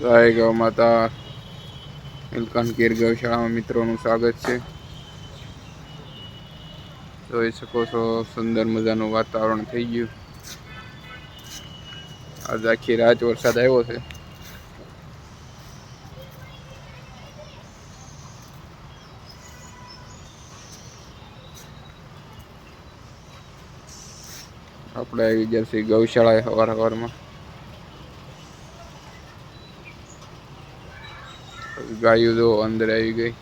જય ગૌ માતા. નીલકંઠ ગીર ગૌશાળામાં મિત્રોનું સ્વાગત છે. જોઈ શકો છો, સુંદર મજાનું વાતાવરણ થઈ ગયું. આજ આખી રાત વરસાદ આવ્યો છે. આપણે આવી ગયા છીએ ગૌશાળાએ સવાર સવારમાં ગાયું જો અંદર આવી ગઈ.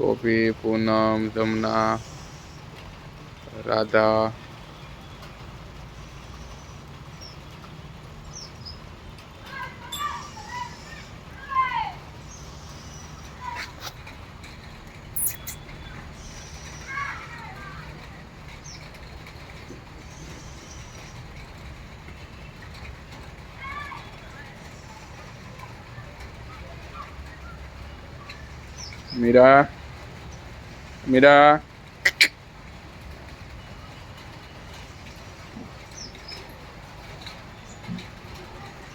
ગોપી પૂનમ જમના રાધા. મીરા મીરા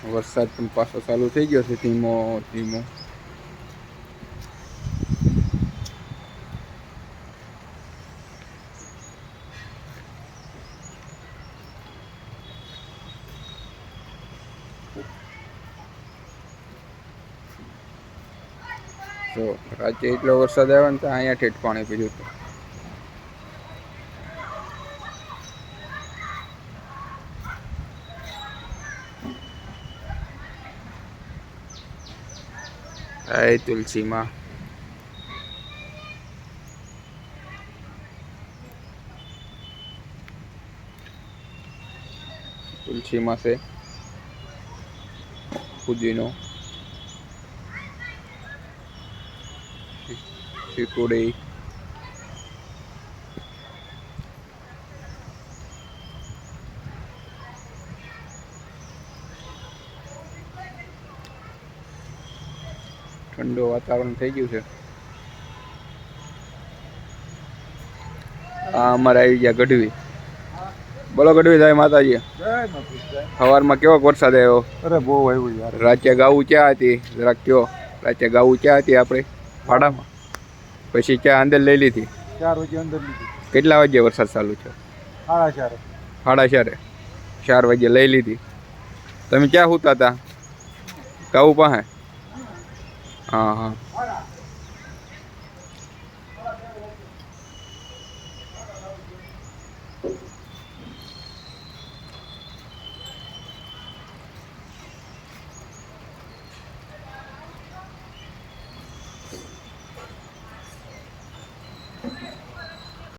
વરસાદ પણ પાછો ચાલુ થઈ ગયો છે ધીમો ધીમો તો રાજ્ય એટલો વરસાદ આવ્યો ને તો અહીંયા ઠેઠ પાણી પીધું હતું. હાય તુલસીમાં. તુલસીમાં છે. પુદીનો ચીકુડી ઠંડુ વાતાવરણ થઈ ગયું છે. આ અમારે આવી ગયા ગઢવી. બોલો ગઢવી સાહેબ માતાજી. સવારમાં કેવો વરસાદ આવ્યો? અરે બહુ આવ્યું યાર. રાતે ગાવું ક્યાં હતી? જરાક કયો. રાત્રે ગાવું ક્યાં હતી આપણે? ભાડામાં. પછી ક્યાં અંદર લઈ લીધી? ચાર વાગે અંદર લીધી. કેટલા વાગ્યે વરસાદ ચાલુ છે સાડા ચાર. સાડા ચારે. ચાર વાગ્યે લઈ લીધી. તમે ક્યાં સૂતા હતા? ગાવું પાસે? હા હા.